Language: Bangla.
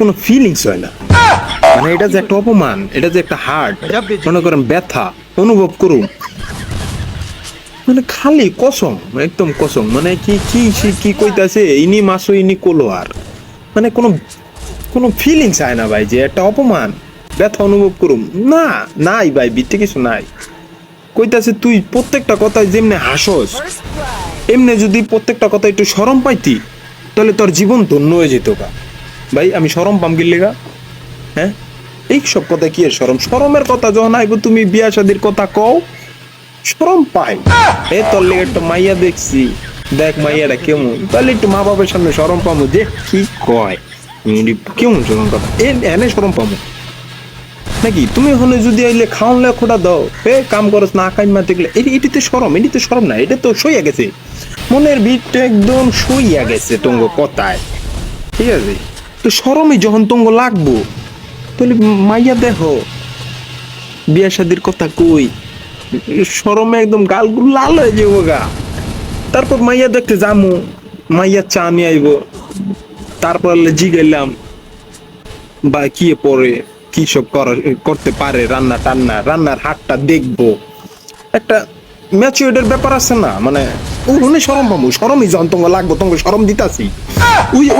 কোনো ফিলিংস হয় না। মানে এটা যে একটা অপমান, এটা যে একটা হার্ট মনে করেন ব্যথা, অনুভব করুন। মানে খালি কসম, একদম কসম। মানে কি কি, সে কি কইতাছে, ইনি মাসো, ইনি কোলো আর মানে কোনো কোনো ফিলিংস আয় না ভাই, যে একটা অপমান, ব্যথা অনুভব করুম না, নাই ভাই ভিত্তি কিছু নাই। কইতাছে, তুই প্রত্যেকটা কথায় যেমনি হাসস, এমনি যদি প্রত্যেকটা কথা একটু সরম পাইতি, তাহলে তোর জীবন ধন্য হয়ে যেত গা। ভাই, আমি সরম পাম গিল্লে গা। হ্যাঁ? এই সব কথা কি সরম সরমের কথা যখন আইব, তুমি বিয়া শাদির কথা কও সরম পাই এ তোর লেগে একটা মাইয়া দেখছি। দেখ মাইয়াটা কেমন? তাহলে একটু মা বাবার সামনে সরম পামু, যে কি কয়। কেমন সরম কথা? এ, এনে সরম পামু। নাকি? তুমি ওখানে যদি আইলে খাওয়ান লেখোটা দাও। এ, কাম করস, না কাইন মাতে গেলে এটি, এটিতে সরম এটিতে সরম না, এটা তো সইয়া গেছে। মনের ভিতটা একদম সইয়া গেছে তঙ্গ কথায়। ঠিক আছে? তো সরমই যখন তঙ্গ লাগবো। তাহলে মাইয়া দেখো বিয়া শাদির কথা কই সরমে একদম গালগুলো লাল হয়ে যাব গা। তারপর মাইয়া দেখতে যামু মাইয়া চা নিয়ে আইব। তারপর জিগাইলাম বা কি পরে কি সব করা- করতে পারে রান্না টান্না রান্নার হাতটা দেখব। একটা ম্যাচিউরিটির ব্যাপার আছে না মানে উনি সরম পাবো সরমই যখন তোমাকে লাগবো তোমাকে সরম দিতাছি। ওই